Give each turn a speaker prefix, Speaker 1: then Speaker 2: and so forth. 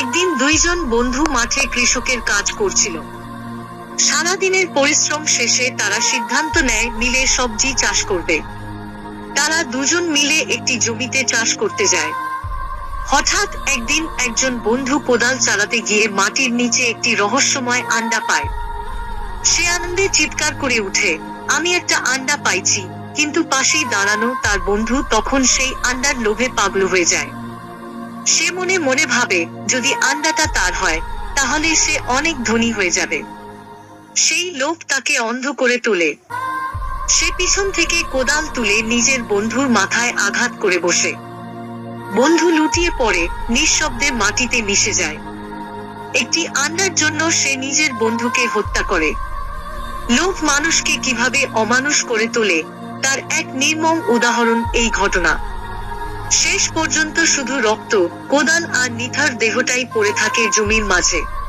Speaker 1: একদিন দুইজন বন্ধু মাঠে কৃষকের কাজ করছিল। সারাদিনের পরিশ্রম শেষে তারা সিদ্ধান্ত নেয়, মিলে সবজি চাষ করবে। তারা দুজন মিলে একটি জমিতে চাষ করতে যায়। হঠাৎ একদিন একজন বন্ধু কোদাল চালাতে গিয়ে মাটির নিচে একটি রহস্যময় আন্ডা পায়। সে আনন্দে চিৎকার করে উঠে, আমি একটা আন্ডা পাইছি, কিন্তু পাশেই দাঁড়ানো তার বন্ধু তখন সেই আন্ডার লোভে পাগল হয়ে যায়। সে মনে মনে ভাবে, যদি আন্ডাটা তার হয়, তাহলে সে অনেক ধনী হয়ে যাবে। সেই লোভ তাকে অন্ধ করে তোলে। সে পিছন থেকে কোদাল তুলে নিজের বন্ধুর মাথায় আঘাত করে বসে। বন্ধু লুটিয়ে পড়ে, নিঃশব্দে মাটিতে মিশে যায়। একটি আন্ডার জন্য সে নিজের বন্ধুকে হত্যা করে। লোভ মানুষকে কীভাবে অমানুষ করে তোলে, তার এক নির্মম উদাহরণ এই ঘটনা। শেষ পর্যন্ত শুধু রক্ত কোদাল আর নিথার দেহটাই পড়ে থাকে জমির মাঝে।